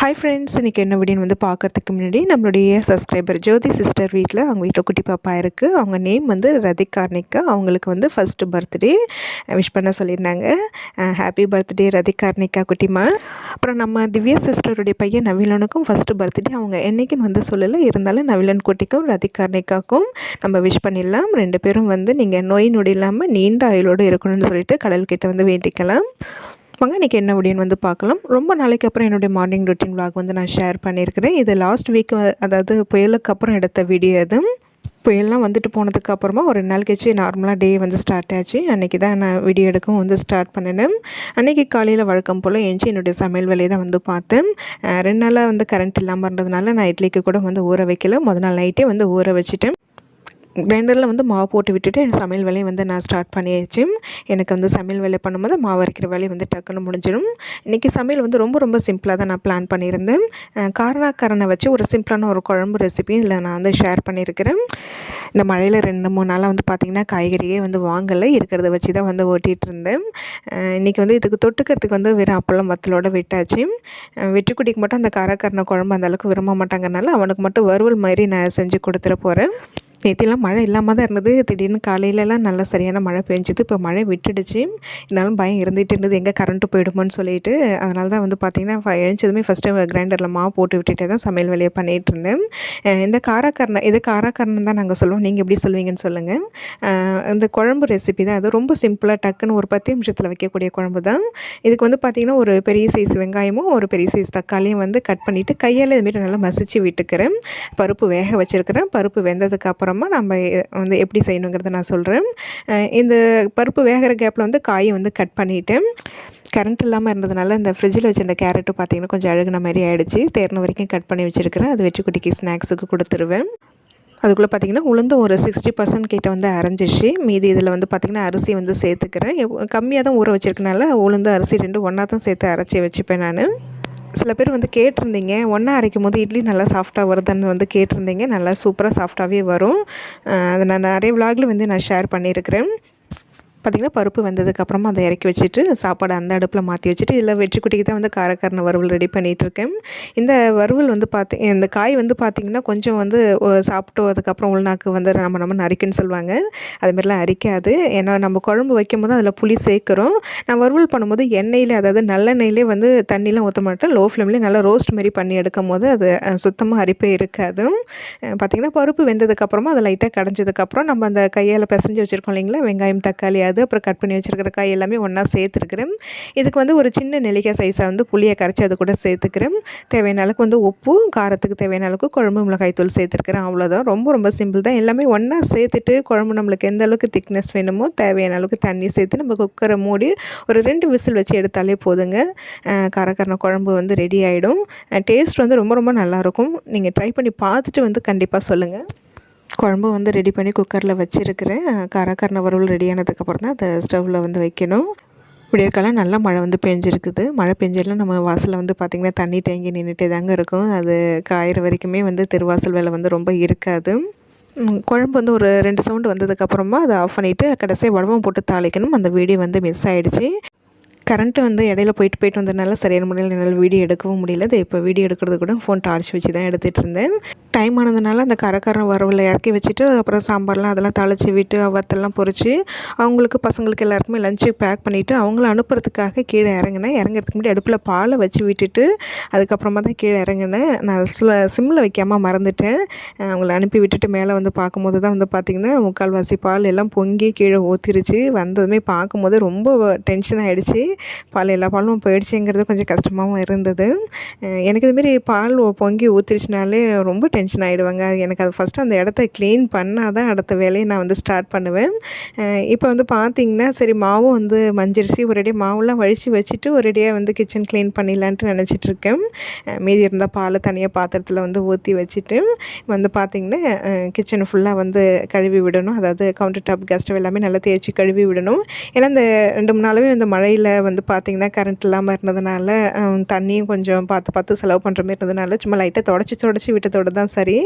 Hi friends இன்றைக்கி என்ன வீடியோன்னு வந்து பார்க்குறதுக்கு முன்னாடி நம்மளுடைய சப்ஸ்கிரைபர் ஜோதி சிஸ்டர் வீட்டில் அவங்க வீட்டில் குட்டி பாப்பா இருக்குது அவங்க நேம் வந்து ரதிகார்னிகா அவங்களுக்கு வந்து ஃபஸ்ட்டு பர்த்டே விஷ் பண்ண சொல்லியிருந்தாங்க. ஹாப்பி பர்த்டே ரதிகார்னிகா குட்டிமா. அப்புறம் நம்ம திவ்யா சிஸ்டருடைய பையன் நவீலனுக்கும் ஃபஸ்ட்டு பர்த்டே அவங்க என்றைக்குன்னு வந்து சொல்லலை. இருந்தாலும் நவீலன் குட்டிக்கும் ரதிகார்னிகாக்கும் நம்ம விஷ் பண்ணிடலாம். ரெண்டு பேரும் வந்து நீங்கள் நோய் நொடி இல்லாமல் நீண்ட ஆயுளோடு இருக்கணும்னு சொல்லிட்டு கடல்கிட்ட வந்து வேண்டிக்கலாம். வாங்க இன்றைக்கி என்ன அப்படின்னு வந்து பார்க்கலாம். ரொம்ப நாளைக்கு அப்புறம் என்னுடைய மார்னிங் ரொட்டீன் விளாக் வந்து நான் ஷேர் பண்ணியிருக்கிறேன். இது லாஸ்ட் வீக் அதாவது புயலுக்கு அப்புறம் எடுத்த வீடியோ இது. புயல்லாம் வந்துட்டு போனதுக்கு அப்புறமா ஒரு ரெண்டு நாள் கழிச்சு நார்மலாக டே வந்து ஸ்டார்ட் ஆச்சு. அன்றைக்கி தான் நான் வீடியோ எடுக்கவும் வந்து ஸ்டார்ட் பண்ணினேன். அன்றைக்கி காலையில் வழக்கம் போல் எஞ்சி என்னுடைய சமையல் வேலையை தான் வந்து பார்த்தேன். ரெண்டு நாளாக வந்து கரண்ட் இல்லாமல் இருந்ததுனால நான் இட்லிக்கு கூட வந்து ஊற வைக்கல. முதல் நாள் நைட்டே வந்து ஊற வச்சுட்டேன். கிரைண்டரில் வந்து மாவு போட்டு விட்டுட்டு என் சமையல் வேலையை வந்து நான் ஸ்டார்ட் பண்ணியாச்சு. எனக்கு வந்து சமையல் வேலை பண்ணும்போது மாவு அரைக்கிற வேலையை வந்து டக்குன்னு முடிஞ்சிடும். இன்றைக்கி சமையல் வந்து ரொம்ப ரொம்ப சிம்பிளாக தான் நான் பிளான் பண்ணியிருந்தேன். காரணக்காரனை வச்சு ஒரு சிம்பிளான ஒரு குழம்பு ரெசிபி இதில் நான் வந்து ஷேர் பண்ணியிருக்கிறேன். இந்த மழையில் ரெண்டு மூணு நாளாக வந்து பார்த்திங்கன்னா காய்கறியே வந்து வாங்கலை இருக்கிறத வச்சு தான் வந்து ஓட்டிகிட்டு இருந்தேன். இன்றைக்கி வந்து இதுக்கு தொட்டுக்கிறதுக்கு வந்து வெறும் அப்பளம் வத்தலோடு விட்டாச்சு. அஹ் வெட்டுக்குட்டிக்கு மட்டும் அந்த காரக்காரனை குழம்பு அந்தளவுக்கு விரும்ப மாட்டாங்கனால அவனுக்கு மட்டும் வறுவல் மாதிரி நான் செஞ்சு கொடுத்துட போகிறேன் நேற்றுலாம் மழை இல்லாமல் தான் இருந்தது. திடீர்னு காலையிலலாம் நல்லா சரியான மழை பெஞ்சுது. இப்போ மழை விட்டுடுச்சு. இருந்தாலும் பயம் இருந்துகிட்டு இருந்தது. எங்கே கரண்ட்டு போயிடுமோன்னு சொல்லிட்டு. அதனால தான் வந்து பார்த்திங்கன்னா எழுந்ததுமே ஃபஸ்ட்டு கிரைண்டரில் மாவு போட்டு விட்டுட்டே தான் சமையல் வேலையை பண்ணிகிட்டு இருந்தேன். இந்த காராக்கரணம் இது காராக்கரணம் தான் நாங்கள் சொல்லுவோம். நீங்கள் எப்படி சொல்லுவீங்கன்னு சொல்லுங்கள் இந்த குழம்பு ரெசிபி தான். அது ரொம்ப சிம்பிளாக டக்குன்னு ஒரு பத்து நிமிஷத்தில் வைக்கக்கூடிய குழம்பு தான். இதுக்கு வந்து பார்த்திங்கன்னா ஒரு பெரிய சைஸ் வெங்காயமும் ஒரு பெரிய சைஸ் தக்காளியும் வந்து கட் பண்ணிவிட்டு கையால் இதுமாரி நல்லா மசிச்சு விட்டுக்கிறேன். பருப்பு வேக வச்சுருக்கிறேன். பருப்பு வெந்ததுக்கு அப்புறமா அப்புறமா நம்ம வந்து எப்படி செய்யணுங்கிறத நான் சொல்கிறேன் இந்த பருப்பு வேகிற கேப்பில் வந்து காயை வந்து கட் பண்ணிவிட்டேன் கரண்ட் இல்லாமல் இருந்ததுனால இந்த ஃப்ரிட்ஜில் வச்சிருந்த கேரட்டு பார்த்தீங்கன்னா கொஞ்சம் அழுகுன மாதிரி ஆகிடுச்சு தேர்ன வரைக்கும் கட் பண்ணி வச்சுருக்கிறேன். அது வச்சு குட்டிக்கு ஸ்நாக்ஸுக்கு கொடுத்துருவேன். அதுக்குள்ளே பார்த்தீங்கன்னா உளுந்தும் ஒரு சிக்ஸ்டி பர்சன்ட் கிட்டே வந்து அரைஞ்சிச்சு மீதி இதில் வந்து பார்த்திங்கன்னா அரிசி வந்து சேர்த்துக்கிறேன். கம்மியாக தான் ஊற வச்சுருக்கனால உளுந்து அரிசி ரெண்டு ஒன்றா தான் சேர்த்து அரைச்சி வச்சுப்பேன் நான். சில பேர் வந்து கேட்டிருந்தீங்க ஒன்றா அரைக்கும் போது இட்லி நல்லா சாஃப்டாக வருதுன்னு வந்து கேட்டிருந்தீங்க நல்லா சூப்பராக சாஃப்டாகவே வரும். அதை நான் நிறைய விலாகில் வந்து நான் ஷேர் பண்ணியிருக்கிறேன். பார்த்திங்கன்னா பருப்பு வெந்ததுக்கப்புறமா அதை இறக்கி வச்சுட்டு சாப்பாடு அந்த அடுப்பில் மாற்றி வச்சுட்டு இதில் வெற்றிக்குட்டிக்கு தான் வந்து காரக்காரண வறுவல் ரெடி பண்ணிகிட்ருக்கேன் இந்த வறுவல் வந்து பார்த்து இந்த காய் வந்து பார்த்திங்கன்னா கொஞ்சம் வந்து சாப்பிட்டு அதுக்கப்புறம் உள்நாக்கு வந்து நம்ம நம்ம நரிக்குன்னு சொல்லுவாங்க. அதுமாரிலாம் அரிக்காது. ஏன்னா நம்ம குழம்பு வைக்கும் போது அதில் புளி சேர்க்குறோம். நான் வறுவல் பண்ணும்போது எண்ணெயில் அதாவது நல்லெண்ணெயிலே வந்து தண்ணிலாம் ஊற்ற மாட்டேன். லோ ஃப்ளேம்லேயே நல்லா ரோஸ்ட் மாதிரி பண்ணி எடுக்கும் போது அது சுத்தமாக அரிப்பே இருக்காது. பார்த்திங்கன்னா பருப்பு வெந்ததுக்கப்புறமா அதை லைட்டாக கடைஞ்சதுக்கப்புறம் நம்ம அந்த கையால் பிசைஞ்சு வச்சுருக்கோம் இல்லைங்களா? வெங்காயம் தக்காளி அது அப்புறம் கட் பண்ணி வச்சுருக்கிற காய் எல்லாமே ஒன்றா சேர்த்துருக்குறேன். இதுக்கு வந்து ஒரு சின்ன நெல்லிக்காய் சைஸாக வந்து புளியை கரைச்சி அது கூட சேர்த்துக்கிறேன். தேவையான அளவுக்கு வந்து உப்பு காரத்துக்கு தேவையான அளவுக்கு குழம்பு மிளகாய் தூள் சேர்த்துருக்கிறேன். அவ்வளோதான் ரொம்ப ரொம்ப சிம்பிள் தான். எல்லாமே ஒன்றா சேர்த்துட்டு குழம்பு நம்மளுக்கு எந்த அளவுக்கு திக்னஸ் வேணுமோ தேவையான அளவுக்கு தண்ணி சேர்த்து நம்ம குக்கரை மூடி ஒரு ரெண்டு விசில் வச்சு எடுத்தாலே போதுங்க. அஹ் காரக்கரண குழம்பு வந்து ரெடி ஆகிடும் டேஸ்ட் வந்து ரொம்ப ரொம்ப நல்லாயிருக்கும் நீங்கள் ட்ரை பண்ணி பார்த்துட்டு வந்து கண்டிப்பாக சொல்லுங்கள் குழம்பு வந்து ரெடி பண்ணி குக்கரில் வச்சுருக்கிறேன். காரக்கரண வறுவல் ரெடியானதுக்கப்புறம் தான் அதை ஸ்டவ்வில் வந்து வைக்கணும். விடியற்காலம் நல்லா மழை வந்து பெஞ்சிருக்குது. மழை பெஞ்செல்லாம் நம்ம வாசலில் வந்து பார்த்திங்கன்னா தண்ணி தேங்கி நின்றுட்டே தாங்க இருக்கும். அது காயிற வரைக்குமே வந்து திருவாசல் வேலை வந்து ரொம்ப இருக்காது. குழம்பு வந்து ஒரு ரெண்டு சவுண்டு வந்ததுக்கப்புறமா அதை ஆஃப் பண்ணிவிட்டு கடைசியாக உடம்பு போட்டு தாளிக்கணும். அந்த வீடியோ வந்து மிஸ் ஆகிடுச்சி கரண்ட்டு வந்து இடையில போயிட்டு போயிட்டு வந்ததுனால சரியான முறையில் என்னால் வீடியோ எடுக்கவும் முடியல. அது இப்போ வீடியோ எடுக்கிறது கூட ஃபோன் டார்ச் வச்சு தான் எடுத்துகிட்டு இருந்தேன். டைம் ஆனதுனால அந்த கரக்காரம் வரவில் இறக்கி வச்சுட்டு அப்புறம் சாம்பார்லாம் அதெல்லாம் தழைச்சி விட்டு வத்தெல்லாம் பொறிச்சு அவங்களுக்கு பசங்களுக்கு எல்லாருக்குமே லஞ்சு பேக் பண்ணிவிட்டு அவங்கள அனுப்புறதுக்காக கீழே இறங்கினேன். இறங்குறதுக்கு முன்னாடி அடுப்பில் பாலை வச்சு விட்டுட்டு அதுக்கப்புறமா தான் கீழே இறங்கினேன். நான் சிம்மில் வைக்காமல் மறந்துட்டேன். அவங்கள அனுப்பி விட்டுட்டு மேலே வந்து பார்க்கும்போது தான் வந்து பார்த்திங்கன்னா முக்கால்வாசி பால் எல்லாம் பொங்கி கீழே ஊற்றிருச்சு வந்ததுமே பார்க்கும்போது ரொம்ப டென்ஷன் ஆகிடுச்சு பால் எல்லா பாலும் போயிடுச்சுங்கிறது கொஞ்சம் கஷ்டமாகவும் இருந்தது. எனக்கு இதுமாரி பால் பொங்கி ஊற்றிடுச்சுனாலே ரொம்ப டென்ஷன் ஆகிடுவாங்க எனக்கு அது ஃபஸ்ட்டு அந்த இடத்த க்ளீன் பண்ணால் தான் அடுத்த வேலையை நான் வந்து ஸ்டார்ட் பண்ணுவேன். இப்போ வந்து பார்த்திங்கன்னா சரி மாவும் வந்து மஞ்சிருச்சு ஒரேடியாக மாவுலாம் வழித்து வச்சுட்டு ஒரேடியாக வந்து கிச்சன் க்ளீன் பண்ணிடலான்ட்டு நினச்சிட்ருக்கேன். மீதி இருந்தால் பாலை தனியாக பாத்திரத்தில் வந்து ஊற்றி வச்சுட்டு வந்து பார்த்திங்கன்னா கிச்சன் ஃபுல்லாக வந்து கழுவி விடணும். அதாவது கவுண்டர் டாப் கேஸ் எல்லாமே நல்லா தேய்ச்சி கழுவி விடணும். ஏன்னா இந்த ரெண்டு மூணு நாளாகவே இந்த மழையில் வந்து பார்த்திங்கன்னா கரண்ட் இல்லாமல் இருந்ததுனால தண்ணியும் கொஞ்சம் பார்த்து பார்த்து செலவு பண்ணுற மாதிரி இருந்ததுனால சும்மா லைட்டாக தொடச்சி தொடச்சி விட்டதோட தான் சரி.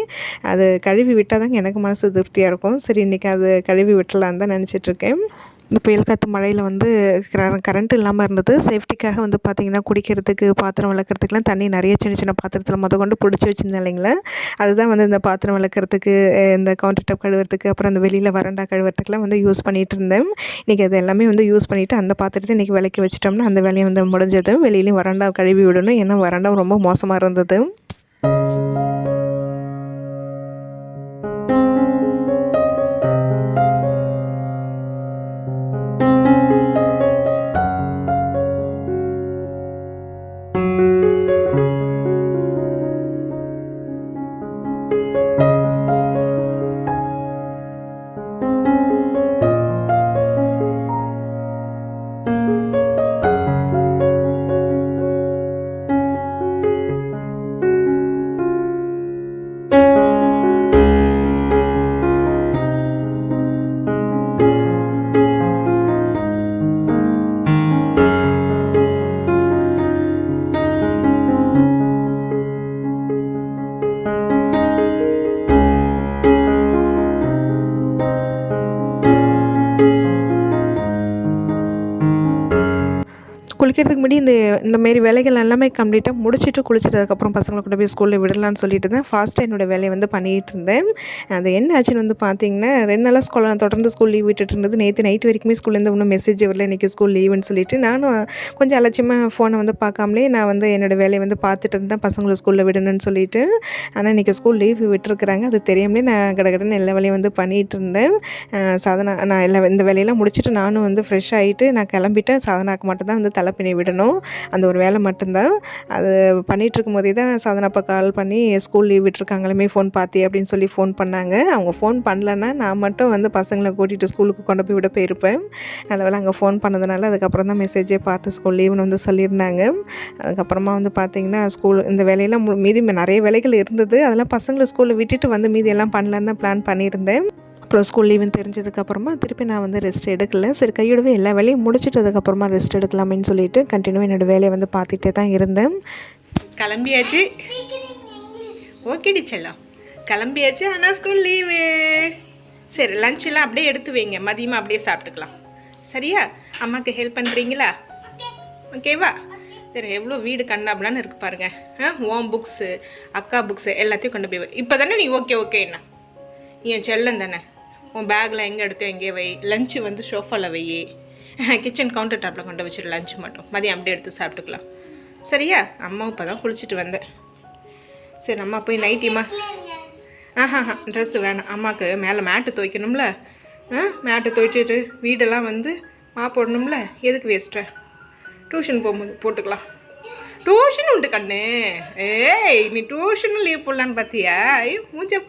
அது கழுவி விட்டால் தாங்க எனக்கு மனசு திருப்தியாக இருக்கும். சரி இன்றைக்கி அது கழுவி விட்டலான்னு தான் நினச்சிட்ருக்கேன் இந்த புயல் காற்று மழையில் வந்து கரண்ட் இல்லாமல் இருந்தது. சேஃப்டிக்காக வந்து பார்த்திங்கன்னா குடிக்கிறதுக்கு பாத்திரம் விளக்குறதுக்குலாம் தண்ணி நிறைய சின்ன சின்ன பாத்திரத்தில் முத கொண்டு பிடிச்சி வச்சுருந்தேன் இல்லைங்களா? அதுதான் வந்து இந்த பாத்திரம் விளக்குறதுக்கு இந்த கவுண்டர் டாப் கழுவுறதுக்கு அப்புறம் அந்த வெளியில் வரண்டா கழுவுறதுக்குலாம் வந்து யூஸ் பண்ணிகிட்டு இருந்தேன். இன்றைக்கி அது எல்லாமே வந்து யூஸ் பண்ணிவிட்டு அந்த பாத்திரத்தை இன்றைக்கி விளக்கி வச்சிட்டோம்னா அந்த வேலையை வந்து முடிஞ்சதும் வெளியிலையும் வராண்டா கழுவி விடணும். ஏன்னா வரண்டா ரொம்ப மோசமாக இருந்தது. குளிக்கிறதுக்கு முன்னாடி இந்த இந்தமாரி வேலைகள் எல்லாமே கம்ப்ளீட்டாக முடிச்சுட்டு குளிச்சிட்டதுக்கப்புறம் பசங்களை கூட போய் ஸ்கூலில் விடலான்னு சொல்லிட்டு தான் ஃபாஸ்ட்டாக என்னோடய வேலையை வந்து பண்ணிகிட்டு இருந்தேன். அது என்ன ஆச்சுன்னு வந்து பார்த்தீங்கன்னா ரெண்டு நாளாக ஸ்கூல் தொடர்ந்து ஸ்கூல் லீவ் விட்டுட்டு இருந்தது. நேற்று நைட் வரைக்குமே ஸ்கூல்லேருந்து இன்னும் மெசேஜ் வரல. இன்றைக்கி ஸ்கூல் லீவுன்னு சொல்லிட்டு நானும் கொஞ்சம் அலட்சியமாக ஃபோனை வந்து பார்க்காமலே நான் வந்து என்னோடய வேலையை வந்து பார்த்துட்டு இருந்தேன். பசங்களை ஸ்கூலில் விடணும்னு சொல்லிட்டு. ஆனால் இன்றைக்கி ஸ்கூல் லீவ் விட்டுருக்குறாங்க. அது தெரியாமலே நான் கடகடன்னு எல்லா வேலையும் வந்து பண்ணிகிட்டு இருந்தேன். சாதனா நான் எல்லா இந்த வேலையெல்லாம் முடிச்சுட்டு நானும் வந்து ஃப்ரெஷ் ஆகிட்டு நான் கிளம்பிட்டேன். சாதனாக்கு மட்டும்தான் வந்து தலைப்பினை விடணும். அந்த ஒரு வேலை மட்டும்தான். அது பண்ணிகிட்ருக்கும் போதே தான் சாதனா அப்பா கால் பண்ணி ஸ்கூல் லீவ் விட்டுருக்காங்களுமே ஃபோன் பார்த்தி அப்படின்னு சொல்லி ஃபோன் பண்ணாங்க. அவங்க ஃபோன் பண்ணலன்னா நான் மட்டும் வந்து பசங்களை கூட்டிகிட்டு ஸ்கூலுக்கு கொண்டு போய் விட போயிருப்பேன். நல்ல வேளை அங்கே ஃபோன் பண்ணதுனால அதுக்கப்புறம் தான் மெசேஜே பார்த்து ஸ்கூல் லீவுன்னு வந்து சொல்லியிருந்தாங்க. அதுக்கப்புறமா வந்து பார்த்திங்கன்னா ஸ்கூல் இந்த வேலையெல்லாம் மு- மீதி நிறைய வேலைகள் இருந்தது. அதெல்லாம் பசங்களை ஸ்கூலில் விட்டுட்டு வந்து மீதி எல்லாம் பண்ணலான்னு தான் பிளான் பண்ணியிருந்தேன். அப்புறம் ஸ்கூல் லீவுன்னு தெரிஞ்சதுக்கப்புறமா திருப்பி நான் வந்து ரெஸ்ட் எடுக்கல. சரி கையோடவே எல்லா வேலையும் முடிச்சிட்டதுக்கப்புறமா ரெஸ்ட் எடுக்கலாமேன்னு சொல்லிட்டு கண்டினியூ என்னோடய வேலையை வந்து பார்த்துட்டே தான் இருந்தேன். கிளம்பியாச்சு. ஓகேடி செல்லம். கிளம்பியாச்சு ஆனால் ஸ்கூல் லீவு சரி லஞ்செல்லாம் அப்படியே எடுத்து வைங்க. மதியமாக அப்படியே சாப்பிட்டுக்கலாம். சரியா? அம்மாவுக்கு ஹெல்ப் பண்ணுறீங்களா ஓகேவா சரி எவ்வளோ வீடு கண்ணாபலான்னு இருக்கு பாருங்க. ஆ ஓம் புக்ஸு அக்கா புக்ஸு எல்லாத்தையும் கொண்டு போய் இப்போ தானே நீ ஓகே ஓகே என்ன? என் செல்லம் தானே? உன் பேக்கில் எங்கே எடுத்து எங்கேயே வை. லஞ்சு வந்து ஷோஃபாவில் வை கிச்சன் கவுண்டர் டாப்பில் கொண்டு வச்சிரு லஞ்சு மட்டும். மதியம் அப்படியே எடுத்து சாப்பிட்டுக்கலாம். சரியா? அம்மா இப்போ தான் குளிச்சுட்டு வந்தேன் சரி அம்மா போய் நைட்டிமா ஆஹா ட்ரெஸ்ஸு வேணாம். அம்மாவுக்கு மேலே மேட்டு துவைக்கணும்ல. ஆ மேட்டு துவைச்சிட்டு வீடெல்லாம் வந்து மா போடணும்ல. எதுக்கு வேஸ்ட்டு டியூஷன் போகும்போது போட்டுக்கலாம். டியூஷன் உண்டு கண்ணு. ஏய் நீ டியூஷனும் லீவ் போடலான்னு பார்த்தியா ஏய் மூஞ்ச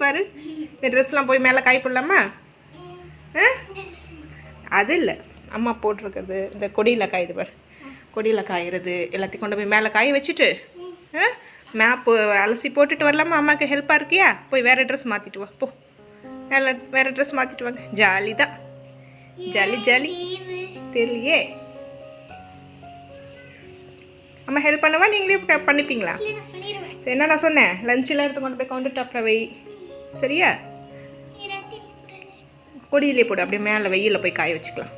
இந்த ட்ரெஸ்லாம் போய் மேலே காய் போடலாமா? அது இல்லை. அம்மா போட்டிருக்கிறது. இந்த கொடியில் காயுது பார். கொடியில் காயிறது எல்லாத்தையும் கொண்டு போய் மேலே காய வச்சுட்டு ஆ? மேப்பு அலசி போட்டுட்டு வரலாமா? அம்மாவுக்கு ஹெல்ப்பாக இருக்கியா? போய் வேறு ட்ரெஸ் மாற்றிட்டு வா. போ. வேலை வேறு ட்ரெஸ் மாற்றிட்டு வாங்க. ஜாலி தான் ஜாலி ஜாலி. தெரியலையே. அம்மா ஹெல்ப் பண்ணவா? நீங்களே பண்ணிப்பீங்களா? சரி என்ன நான் சொன்னேன் லஞ்செல்லாம் எடுத்து கொண்டு போய் கவுண்டர் டாப்பில் வை. சரியா? கொடியிலே போடு அப்படியே மேலே வெயிலில் போய் காய வச்சுக்கலாம்.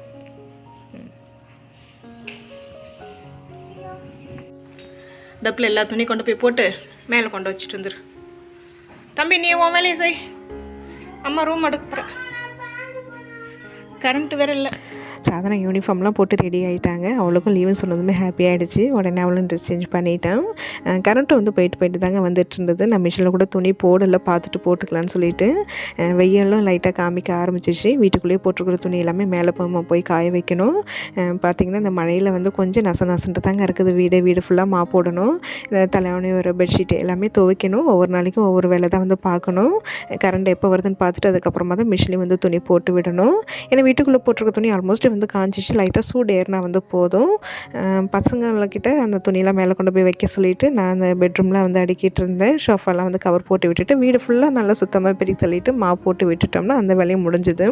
டப்பில் எல்லா துணி கொண்டு போய் போட்டு மேலே கொண்டு வச்சுட்டு வந்துரு. தம்பி நீ உன் வேலையை செய். அம்மா ரூம் அடுக்க கரண்ட் வேற இல்லை. சாதனை யூனிஃபார்ம்லாம் போட்டு ரெடி ஆகிட்டாங்க அவளுக்கும் லீவுன்னு சொன்னதுமே ஹாப்பி ஆகிடுச்சு உடனே அவளும் ட்ரெஸ் சேஞ்ச் பண்ணிட்டேன். கரண்ட்டு வந்து போயிட்டு போயிட்டு தாங்க வந்துட்டு இருந்தது. நான் மிஷினில் கூட துணி போடலை பார்த்துட்டு போட்டுக்கலான்னு சொல்லிட்டு வெயிலும் லைட்டாக காமிக்க ஆரம்பிச்சிச்சு. வீட்டுக்குள்ளேயே போட்டிருக்கிற துணி எல்லாமே மேலே போய் போய் காய வைக்கணும். பார்த்திங்கன்னா இந்த மழையில் வந்து கொஞ்சம் நச நசன்ட்டு தாங்க இருக்குது. வீடு வீடு ஃபுல்லாக மா போடணும். இந்த தலைவணி ஒரு பெட்ஷீட் எல்லாமே துவைக்கணும். ஒவ்வொரு நாளைக்கும் ஒவ்வொரு வேலை தான் வந்து பார்க்கணும். கரண்ட் எப்போ வருதுன்னு பார்த்துட்டு அதுக்கப்புறமா தான் மிஷின்லேயும் வந்து துணி போட்டு விடணும். ஏன்னா வீட்டுக்குள்ளே போட்டிருக்க துணி ஆல்மோஸ்ட் வந்து காஞ்சிச்சு. லைட்டாக சூடு ஏறினா வந்து போதும். பசங்கள்கிட்ட அந்த துணியெல்லாம் மேலே கொண்டு போய் வைக்க சொல்லிவிட்டு நான் அந்த பெட்ரூம்லாம் வந்து அடுக்கிட்டு இருந்தேன். ஷோஃபாலாம் வந்து கவர் போட்டு விட்டுட்டு வீடு ஃபுல்லாக நல்லா சுத்தமாக பெருக்கி தள்ளிட்டு மா போட்டு விட்டுட்டோம்னா அந்த வேலையும் முடிஞ்சுது.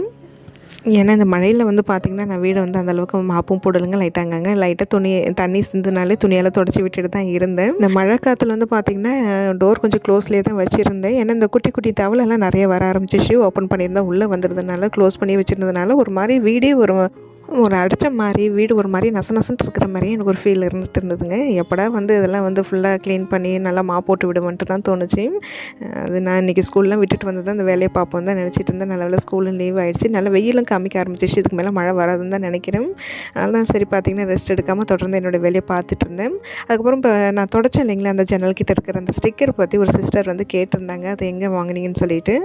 ஏன்னா இந்த மழையில் வந்து பார்த்திங்கன்னா நான் வீடு வந்து அந்தளவுக்கு மாப்பும் போடலுங்க லைட்டாங்கங்க லைட்டாக துணி தண்ணி சிந்துனாலே துணியெல்லாம் தொடச்சி விட்டுட்டு தான் இருந்தேன். இந்த மழை காற்றுல வந்து பார்த்திங்கன்னா டோர் கொஞ்சம் க்ளோஸ்லேயே தான் வச்சுருந்தேன். ஏன்னா இந்த குட்டி குட்டி தவளெல்லாம் நிறைய வர ஆரம்பிச்சிச்சு. ஓப்பன் பண்ணியிருந்தா உள்ளே வந்துருந்தனால க்ளோஸ் பண்ணி வச்சுருந்ததுனால ஒரு மாதிரி வீடே ஒரு ஒரு அடைச்ச மாதிரி வீடு ஒரு மாதிரி நச நசன்ட்டு இருக்கிற மாதிரி எனக்கு ஒரு ஃபீல் இருந்துட்டு இருந்ததுங்க. எப்படா வந்து இதெல்லாம் வந்து ஃபுல்லாக க்ளீன் பண்ணி நல்லா மா போட்டு விடுவேன்ட்டு தான் தோணுச்சு. அது நான் இன்றைக்கி ஸ்கூல்லாம் விட்டுட்டு வந்து தான் இந்த வேலையை பார்ப்போம் தான் நினச்சிட்டு இருந்தேன். நல்ல வேலை ஸ்கூலும் லீவ் ஆகிடுச்சு நல்ல வெயிலும் காமிக்க ஆரம்பிச்சிச்சு. இதுக்கு மேலே மழை வராதுன்னு தான் நினைக்கிறேன். அதனால தான் சரி பார்த்திங்கன்னா ரெஸ்ட் எடுக்காமல் தொடர்ந்து என்னோடய வேலையை பார்த்துட்டு இருந்தேன். அதுக்கப்புறம் இப்போ நான் தொடச்சேன் இல்லைங்களா அந்த ஜன்னல் கிட்ட இருக்கிற அந்த ஸ்டிக்கர் பற்றி ஒரு சிஸ்டர் வந்து கேட்டிருந்தாங்க. அது எங்கே வாங்குனீங்கன்னு சொல்லிட்டு.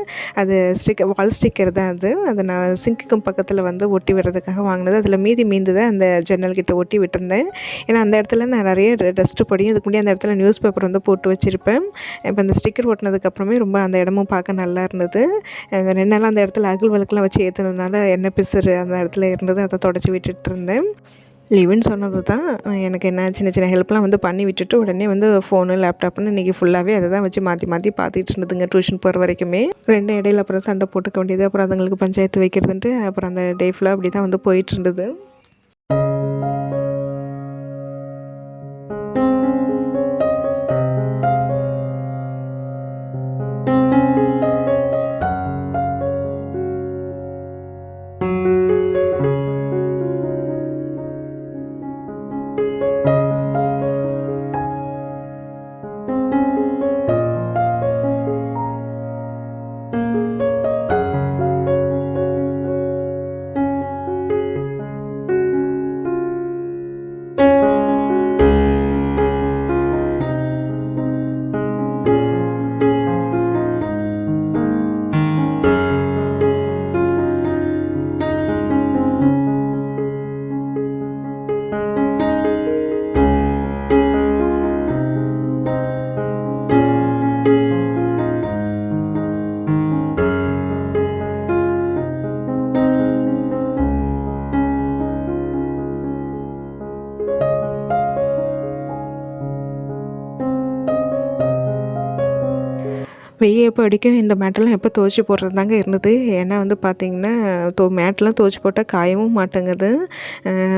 அது ஸ்டிக்கர் வால் ஸ்டிக்கர் தான் அது. அதை நான் சிங்க்குக்கும் பக்கத்தில் வந்து ஒட்டி விடுறதுக்காக வாங்கினது. அதில் மீதி மீந்ததை அந்த ஜன்னல் கிட்டே ஒட்டி விட்டுருந்தேன். ஏன்னா அந்த இடத்துல நான் நிறைய டஸ்ட்டு படியும். அதுக்கு முன்னாடி அந்த இடத்துல நியூஸ் பேப்பர் வந்து போட்டு வச்சுருப்பேன். இப்போ அந்த ஸ்டிக்கர் ஒட்டினதுக்கப்புறமே ரொம்ப அந்த இடமும் பார்க்க நல்லா இருந்தது. அந்த ரெண்டு நாள் அந்த இடத்துல அகல் வழக்கெலாம் வச்சு ஏற்றுனதுனால எண்ணெய் பிசுறு அந்த இடத்துல இருந்தது அதை தொடச்சி விட்டுட்டு இருந்தேன். லீவுன்னு சொன்னது தான். எனக்கு என்ன சின்ன சின்ன ஹெல்ப்லாம் வந்து பண்ணி விட்டுட்டு உடனே வந்து ஃபோனு லேப்டாப்னு இன்றைக்கி ஃபுல்லாகவே அதை தான் வச்சு மாற்றி மாற்றி பார்த்துட்டு இருந்ததுங்க டியூஷன் போகிற வரைக்குமே. ரெண்டு இடையில அப்புறம் சண்டை போட்டுக்க வேண்டியது அப்புறம் அதுங்களுக்கு பஞ்சாயத்து வைக்கிறதுன்ட்டு அப்புறம் அந்த டே ஃபுல்லாக அப்படி தான் வந்து போயிட்டு இருந்தது. வெய்ய எப்போ அடிக்கும் இந்த மேட்டெல்லாம் எப்போ துவச்சி போடுறது தாங்க இருந்தது. ஏன்னா வந்து பார்த்திங்கன்னா தோ மேட்டெலாம் துவச்சி போட்டால் காயவும் மாட்டேங்குது.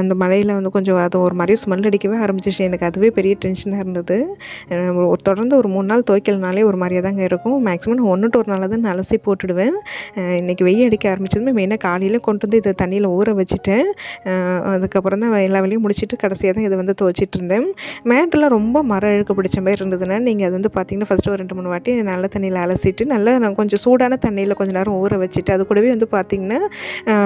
அந்த மழையில் வந்து கொஞ்சம் அது ஒரு மாதிரி ஸ்மெல் அடிக்கவே ஆரம்பிச்சிச்சு எனக்கு அதுவே பெரிய டென்ஷனாக இருந்தது. ஒரு தொடர்ந்து ஒரு மூணு நாள் துவைக்கலனாலே ஒரு மாதிரியாக தாங்க இருக்கும். மேக்ஸிமம் நான் ஒன்று ஒரு நாளாக தான் அலசி போட்டுடுவேன். இன்றைக்கி வெய்ய அடிக்க ஆரம்பிச்சதுமே மெயினாக காலையில் கொண்டு வந்து இதை தண்ணியில் ஊற வச்சுட்டேன். அதுக்கப்புறம் தான் எல்லா வேலையும் முடிச்சுட்டு கடைசியாக தான் இதை வந்து துவைச்சிட்டு இருந்தேன். மேட்டெல்லாம் ரொம்ப மரம் இழுக்க பிடிச்ச மாதிரி இருந்ததுன்னா நீங்கள் அது வந்து பார்த்தீங்கன்னா ஃபஸ்ட்டு ஒரு ரெண்டு மூணு வாட்டி நல்ல தண்ணி தண்ணியில் அலசிட்டு நல்லா நான் கொஞ்சம் சூடான தண்ணியில் கொஞ்சம் நேரம் ஊற வச்சுட்டு அது கூடவே வந்து பார்த்திங்கன்னா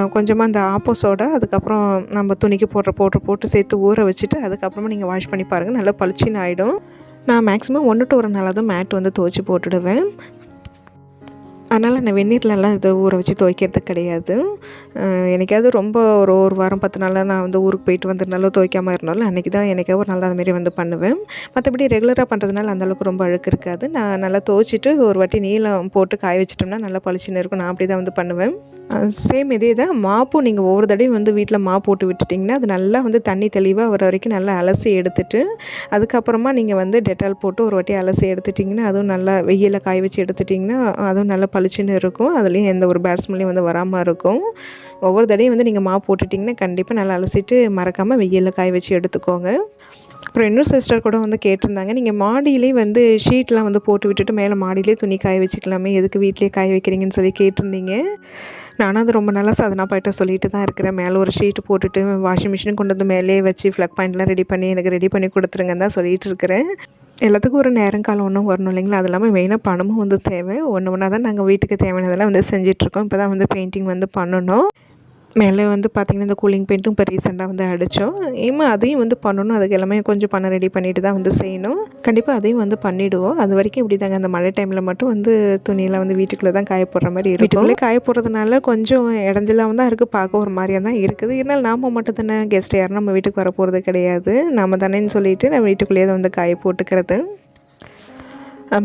கொஞ்சமாக அந்த ஆப்போசோட அதுக்கப்புறம் நம்ம துணிக்கு போடுற போட்டு போட்டு சேர்த்து ஊற வச்சுட்டு அதுக்கப்புறமா நீங்கள் வாஷ் பண்ணி பாருங்கள் நல்லா பளிச்சின்னு ஆகிடும் நான் மேக்ஸிமம் ஒன்று டு ஒரு நாளாக தான் மேட் வந்து துவச்சி போட்டுடுவேன். அதனால் நான் வெந்நீர்லலாம் இதை ஊற வச்சு துவைக்கிறது கிடையாது. எனக்காவது என்னைக்காவது ரொம்ப ஒரு ஒரு வாரம் பத்து நாளாக நான் வந்து ஊருக்கு போயிட்டு வந்ததுனால துவைக்காமல் இருந்தாலும் அன்றைக்கி தான் எனக்காக ஒரு நாள் அதுமாரி வந்து பண்ணுவேன். மற்றபடி ரெகுலராக பண்ணுறதுனால அந்தளவுக்கு ரொம்ப அழுக்கு இருக்காது. நான் நல்லா துவைச்சிட்டு ஒரு வாட்டி நீளம் போட்டு காய வச்சிட்டோம்னா நல்லா பளிச்சுன்னு இருக்கும். நான் அப்படி தான் வந்து பண்ணுவேன். சேம் இதே தான். மாப்பும் நீங்கள் ஒவ்வொரு தடையும் வந்து வீட்டில் மா போட்டு விட்டுட்டிங்கன்னா அது நல்லா வந்து தண்ணி தெளிவாக வர வரைக்கும் நல்லா அலசி எடுத்துட்டு அதுக்கப்புறமா நீங்கள் வந்து டெட்டால் போட்டு ஒரு வாட்டி அலசி எடுத்துட்டிங்கன்னா அதுவும் நல்லா வெயிலில் காய வச்சு எடுத்துட்டிங்கன்னா அதுவும் நல்லா பளிச்சுன்னு இருக்கும். அதுலேயும் எந்த ஒரு பேட்ஸ்மெல்லையும் வந்து வராமல் இருக்கும். ஒவ்வொரு தடையும் வந்து நீங்கள் மா போட்டுட்டிங்கன்னா கண்டிப்பாக நல்லா அலசிட்டு மறக்காமல் வெயிலில் காய வச்சு எடுத்துக்கோங்க. அப்புறம் இன்னொரு சிஸ்டர் கூட வந்து கேட்டிருந்தாங்க நீங்கள் மாடியிலே வந்து ஷீட்லாம் வந்து போட்டு விட்டுட்டு மேலே மாடியிலே துணி காய வச்சுக்கலாமே எதுக்கு வீட்டிலே காய வைக்கிறீங்கன்னு சொல்லி கேட்டிருந்தீங்க. நானும் அது ரொம்ப நாளாக சாதனா பாயிட்ட சொல்லிட்டு தான் இருக்கிறேன். மேலே ஒரு ஷீட்டு போட்டுட்டு வாஷிங் மிஷின் கொண்டு வந்து மேலே வச்சு ஃப்ளக் பாயிண்ட்லாம் ரெடி பண்ணி எனக்கு ரெடி பண்ணி கொடுத்துருங்கன்னு தான் சொல்லிட்டு இருக்கிறேன். எல்லாத்துக்கும் ஒரு நேரம் காலம் ஒன்றும் வரணும் இல்லைங்களா? அது இல்லாமல் மெயினாக பணமும் வந்து தேவை. ஒன்று ஒன்றா தான் நாங்கள் வீட்டுக்கு தேவையானதெல்லாம் வந்து செஞ்சிட்ருக்கோம் இப்போ தான் வந்து பெயிண்டிங் வந்து பண்ணணும். மேலே வந்து பார்த்திங்கன்னா இந்த கூலிங் பெயிண்ட்டும் இப்போ ரீசெண்டாக வந்து அடித்தோம் ஏமா அதையும் வந்து பண்ணணும். அதுக்கு எல்லாமே கொஞ்சம் பணம் ரெடி பண்ணிட்டு தான் வந்து செய்யணும். கண்டிப்பாக அதையும் வந்து பண்ணிவிடுவோம் அது வரைக்கும் இப்படி தாங்க. அந்த மழை டைமில் மட்டும் வந்து துணியெல்லாம் வந்து வீட்டுக்குள்ளே தான் காய போடுற மாதிரி இருக்கும். வீட்டுக்குள்ளே காய போடுறதுனால கொஞ்சம் இடைஞ்சலாகவும் தான் இருக்குது பார்க்க ஒரு மாதிரியாக தான் இருக்குது. இருந்தாலும் நாம் மட்டும் தானே கெஸ்ட் யாரும் நம்ம வீட்டுக்கு வர போகிறது கிடையாது. நம்ம தானேன்னு சொல்லிட்டு நம்ம வீட்டுக்குள்ளேயே தான் வந்து காய போட்டுக்கிறது.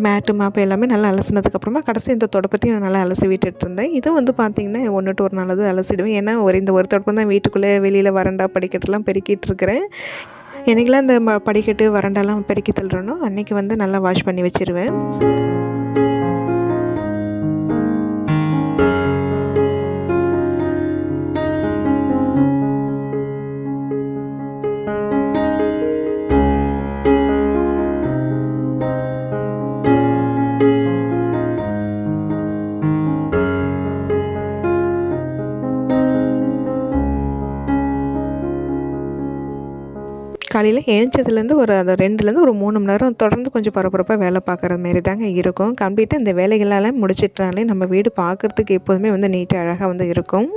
மேட்டு மாப்பு எல்லாமே நல்லா அலசினதுக்கப்புறமா கடைசி இந்த தொடப்பத்தையும் நான் நல்லா அலசி விட்டுட்டு இருந்தேன் இதை வந்து பார்த்திங்கன்னா ஒன்று டு ஒரு நாளாவது அலசிடுவேன். ஏன்னா ஒரு இந்த ஒரு தொடப்பம் தான் வீட்டுக்குள்ளே வெளியில் வரண்டா படிக்கட்டெல்லாம் பெருக்கிட்டு இருக்கிறேன். என்னைக்கெல்லாம் இந்த ம படிக்கட்டு வரண்டாலாம் பெருக்கி தள்ளுறனோ அன்றைக்கி வந்து நல்லா வாஷ் பண்ணி வச்சிருவேன். காலையில் எழுந்ததுலேருந்து ஒரு அது ரெண்டுலேருந்து ஒரு மூணு மணி நேரம் தொடர்ந்து கொஞ்சம் பரபரப்பாக வேலை பார்க்குற மாரி தாங்க இருக்கும். கம்ப்ளீட்டாக இந்த வேலைகளெல்லாம் முடிச்சிட்டாலே நம்ம வீடு பார்க்குறதுக்கு எப்போதுமே வந்து நீட்டாக அழகாக வந்து இருக்கும்.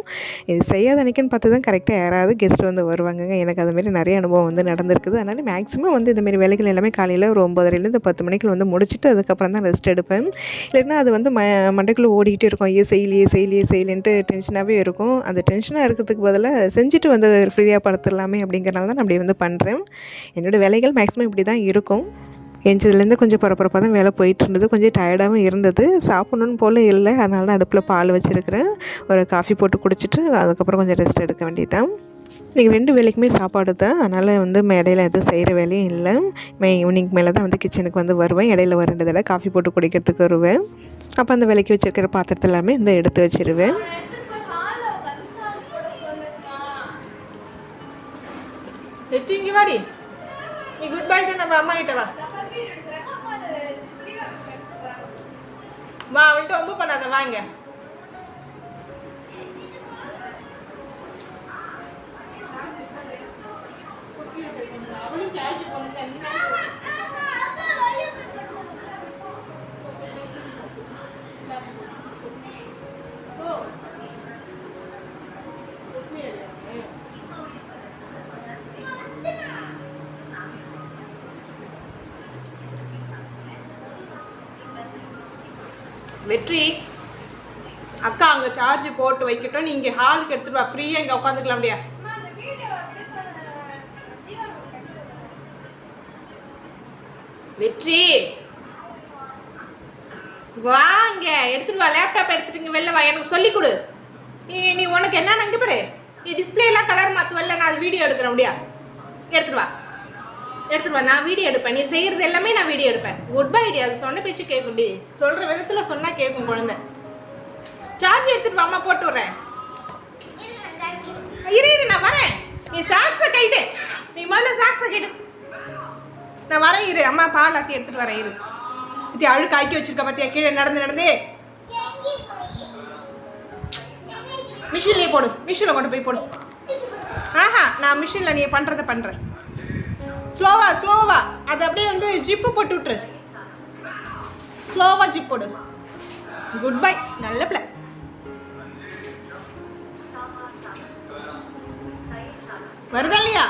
இது செய்யாத அன்னைக்குன்னு பார்த்து தான் கரெக்டாக யாராவது கெஸ்ட் வந்து வருவாங்கங்க. எனக்கு அதுமாரி நிறைய அனுபவம் வந்து நடந்திருக்குது. அதனால் மேக்ஸிமம் வந்து இந்தமாரி வேலைகள் எல்லாமே காலையில் ஒரு ஒம்பதரைலேருந்து பத்து மணிக்கு வந்து முடிச்சுட்டு அதுக்கப்புறம் தான் ரெஸ்ட் எடுப்பேன். இல்லைன்னா அது வந்து ம மண்டைக்குள்ளே ஓடிக்கிட்டே இருக்கும். ஐயோ செய்யலையே செய்யலையே செய்யலேன்ட்டு டென்ஷனாகவே இருக்கும். அந்த டென்ஷனாக இருக்கிறதுக்கு பதிலாக செஞ்சுட்டு வந்து ஃப்ரீயாக படுத்துடலாமே அப்படிங்கிறனால தான் நான் அப்படி வந்து பண்ணுறேன் என்னோடய வேலைகள் மேக்ஸிமம் இப்படி தான் இருக்கும். எஞ்சதுலேருந்து கொஞ்சம் பரபரப்பாக தான் வேலை போயிட்டு இருந்தது கொஞ்சம் டயர்டாகவும் இருந்தது. சாப்பிட்ணுன்னு போல் இல்லை. அதனால தான் அடுப்பில் பால் வச்சுருக்கிறேன். ஒரு காஃபி போட்டு குடிச்சிட்டு அதுக்கப்புறம் கொஞ்சம் ரெஸ்ட் எடுக்க வேண்டியதான் நீங்கள் ரெண்டு வேலைக்குமே சாப்பாடு தான். அதனால் வந்து இடையில எதுவும் செய்கிற வேலையும் இல்லை. மே ஈவினிங் மேலே தான் வந்து கிச்சனுக்கு வந்து வருவேன். இடையில ஒரு ரெண்டு தடவை காஃபி போட்டு குடிக்கிறதுக்கு வருவேன். அப்போ அந்த விலைக்கு வச்சுருக்கிற பாத்திரத்தை எல்லாமே இந்த எடுத்து வச்சிருவேன். வெற்றி இங்கே வாடி நீ குட் பை தான் நம்ம அம்மா கிட்ட வா. வா அவள்கிட்ட ரொம்ப பண்ணாத வாங்க வெற்றி அக்கா அங்கே சார்ஜ் போட்டு வைக்கட்டும். நீ இங்கே ஹாலுக்கு எடுத்துட்டு வா. ஃப்ரீயாக இங்கே உட்காந்துக்கலாம் அப்படியா? வெற்றி. வா இங்க. எடுத்துட்டு வா. லேப்டாப் எடுத்துட்டு இங்க வெளில வா. எனக்கு சொல்லி கொடு. நீ நீ உனக்கு என்ன இங்க பாரு. நீ டிஸ்பிளே எல்லாம் கலர் மாத்துவல்ல. நான் அது வீடியோ எடுக்கிறேன். அப்படியா? எடுத்துட்டு வா. எடுத்துட்டு வா. நான் வீடியோ எடுப்பேன். நீ செய்யறது எல்லாமே நான் வீடியோ எடுப்பேன். குட் பை ஐடியா அது சொன்ன பேச்சு கேட்கும்டி சொல்ற விதத்துல சொன்னா கேட்கும் குழந்தை. சார்ஜ் எடுத்துட்டு வாமா போட்டு விடுறேன். இரு இரு நான் வரேன். நீ சாக்ஸை கைட்டு நீ முதல்ல சாக்ஸை கைட்டு நான் வரேன் இரு. அம்மா பால் ஆத்தி எடுத்துட்டு வரேன் இரு. இது அழுக்கு ஆக்கி வச்சிருக்க பார்த்தியா கீழே நடந்து நடந்து. மிஷின்லேயே போடு. மிஷினில் கொண்டு போய் போடு. ஆஹா நான் மிஷினில் நீ பண்ணுறதை பண்ணுறேன் ஸ்லோவா ஸ்லோவா அது அப்படியே வந்து ஜிப்பு போட்டு விட்டுரு. ஸ்லோவா ஜிப் போடு. குட் பை நல்ல பிள்ளை. வருதா இல்லையா?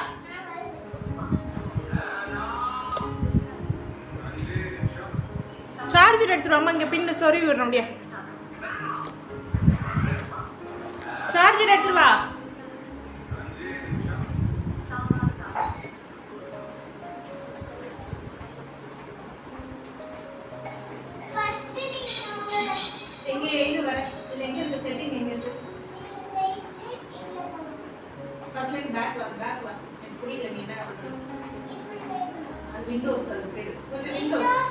சார்ஜர் எடுத்துட்டு வாமா இங்க பின்னு சொருவி விடுறோம் முடியா சார்ஜர் எடுத்துட்டு வா எங்க எங்க வர பேக்ல பேக்ல எனக்கு புரியல நீ என்ன? அது விண்டோஸ் அது பேரு. சொல்லு விண்டோஸ்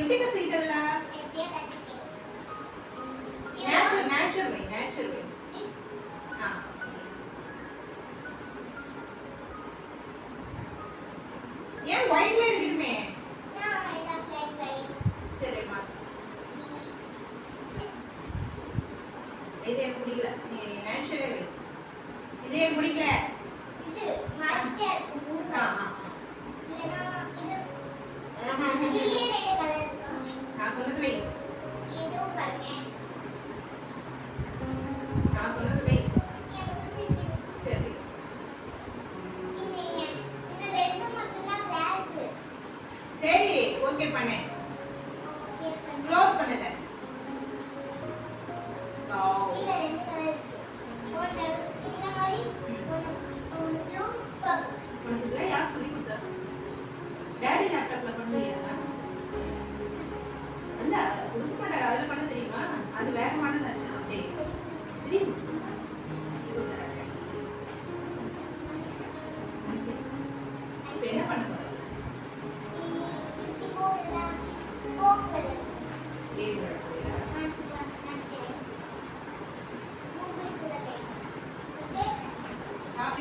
எப்படி கத்துக்கிட்டதெல்லாம் ஓகே பண்ணேன்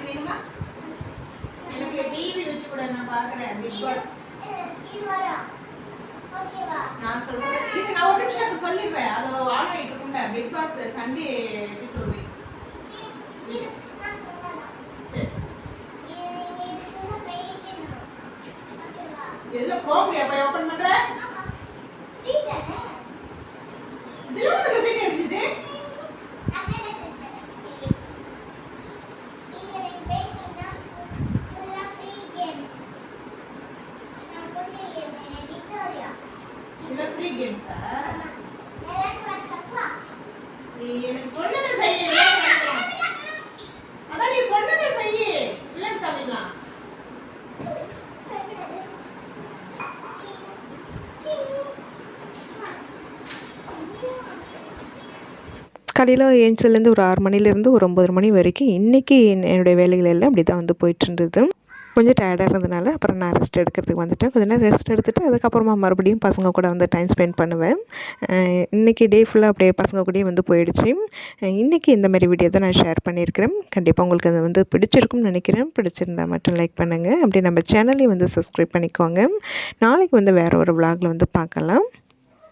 வேணுமா? எனக்கு டிவி வச்சு கூட நான் பாக்குறேன் பிக் பாஸ் நான் சொல்றேன். இது நான் ஒரு நிமிஷம் சொல்லிடுவேன் அது ஆன் ஆயிட்டு இருக்கும்ல பிக் பாஸ் சண்டே எபிசோட் சரி. எதுல குரோம்லயா போய் ஓபன் பண்ற இதுல உனக்கு எப்படி தெரிஞ்சது இதுல ஃப்ரீ கேம்ஸா நீ எனக்கு சொன்னதை செய்ய அதான் நீ சொன்னதை செய்ய காலையில் ஏஞ்சல்லேருந்து ஒரு ஆறு மணிலேருந்து ஒரு ஒம்பது மணி வரைக்கும் இன்றைக்கி என்னுடைய வேலைகள் எல்லாம் அப்படி தான் வந்து போயிட்டுருந்தது கொஞ்சம் டயர்டாக இருந்ததுனால அப்புறம் நான் ரெஸ்ட் எடுக்கிறதுக்கு வந்துட்டேன். கொஞ்ச நேரம் ரெஸ்ட் எடுத்துகிட்டு அதுக்கப்புறமா மறுபடியும் பசங்க கூட வந்து டைம் ஸ்பெண்ட் பண்ணுவேன். இன்றைக்கி இன்னைக்கு டே ஃபுல்லாக அப்படியே பசங்க கூடயே வந்து போயிடுச்சு. இன்றைக்கி இந்த மாதிரி வீடியோ தான் நான் ஷேர் பண்ணியிருக்கிறேன். கண்டிப்பாக உங்களுக்கு அது வந்து பிடிச்சிருக்கும்னு நினைக்கிறேன். பிடிச்சிருந்தா மட்டும் லைக் பண்ணுங்கள் அப்படியே நம்ம சேனலையும் வந்து சப்ஸ்கிரைப் பண்ணிக்கோங்க. நாளைக்கு வந்து வேறு ஒரு விளாகில் வந்து பார்க்கலாம்.